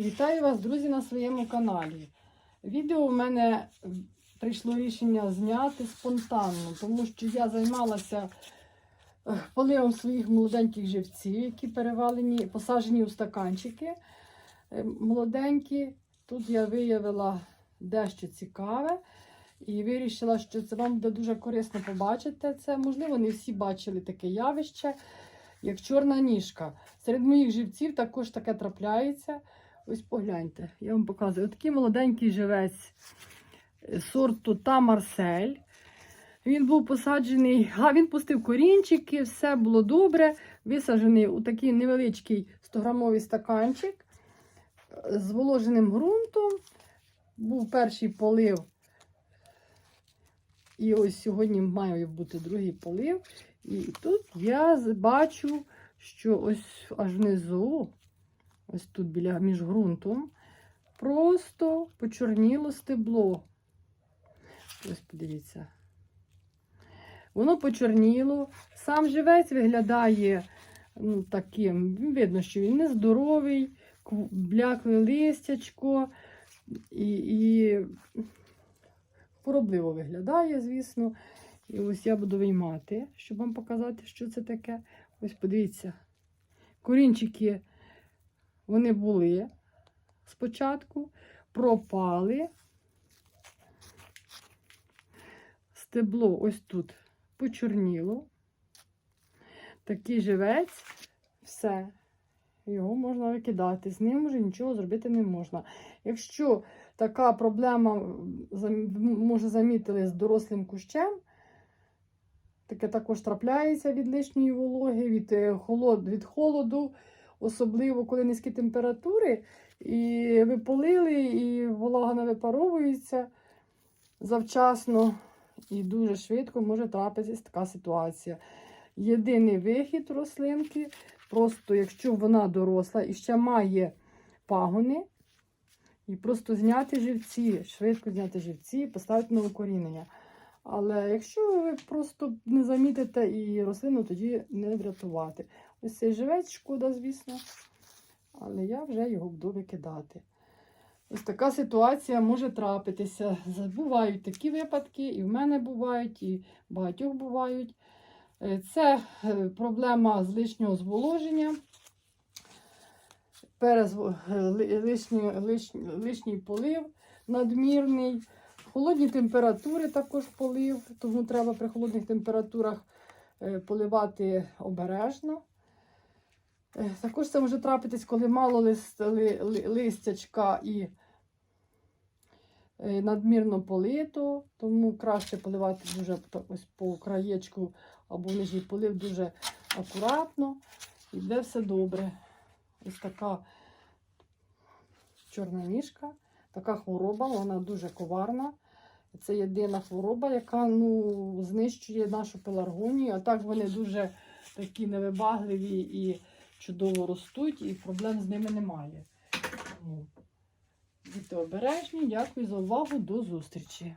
Вітаю вас, друзі, на своєму каналі. Відео в мене прийшло рішення зняти спонтанно, тому що я займалася е, поливом своїх молоденьких живців, які перевалені, посаджені у стаканчики. Е, Молоденькі. Тут я виявила дещо цікаве і вирішила, що це вам буде дуже корисно побачити це. Можливо, не всі бачили таке явище, як чорна ніжка. Серед моїх живців також таке трапляється. Ось погляньте, я вам показую. Отакий молоденький живець сорту Та Марсель. Він був посаджений, а він пустив корінчики, все було добре. Висаджений у такий невеличкий 100-грамовий стаканчик з воложеним ґрунтом. Був перший полив. І ось сьогодні має бути другий полив. І тут я бачу, що ось аж внизу, ось тут біля між ґрунтом, просто почорніло стебло. Ось подивіться. Воно почорніло. Сам живець виглядає ну, таким. Видно, що він нездоровий, кв- блякле листячко і, і хворобливо виглядає, звісно. І ось я буду виймати, щоб вам показати, що це таке. Ось подивіться. Корінчики вони були спочатку, пропали. Стебло ось тут почорніло. Такий живець, все. Його можна викидати. З ним вже нічого зробити не можна. Якщо така проблема може замітили з дорослим кущем, таке також трапляється від лишньої вологи, від, е, холод, від холоду, особливо коли низькі температури, і ви полили, і волога не випаровується завчасно і дуже швидко може трапитися така ситуація. Єдиний вихід рослинки, просто якщо вона доросла і ще має пагони, і просто зняти живці, швидко зняти живці і поставити на укорінення. Але якщо ви просто не замітите і рослину, тоді не врятувати. Ось цей живець, шкода, звісно, але я вже його буду викидати. Ось така ситуація може трапитися. Бувають такі випадки, і в мене бувають, і багатьох бувають. Е, Це е, проблема з лишнього зволоження. Перезв... е, ли- лишній, лишній, лишній полив надмірний. Холодні температури також полив, тому треба при холодних температурах поливати обережно. Також це може трапитись, коли мало лист, ли, ли- листячка і е, надмірно полито, тому краще поливати дуже ось по краєчку або нижній полив дуже акуратно. І буде все добре. Ось така чорна ніжка, така хвороба, вона дуже коварна. Це єдина хвороба, яка ну, знищує нашу пеларгонію. А так вони дуже такі невибагливі і чудово ростуть, і проблем з ними немає. Тому Будьте обережні, дякую за увагу, до зустрічі.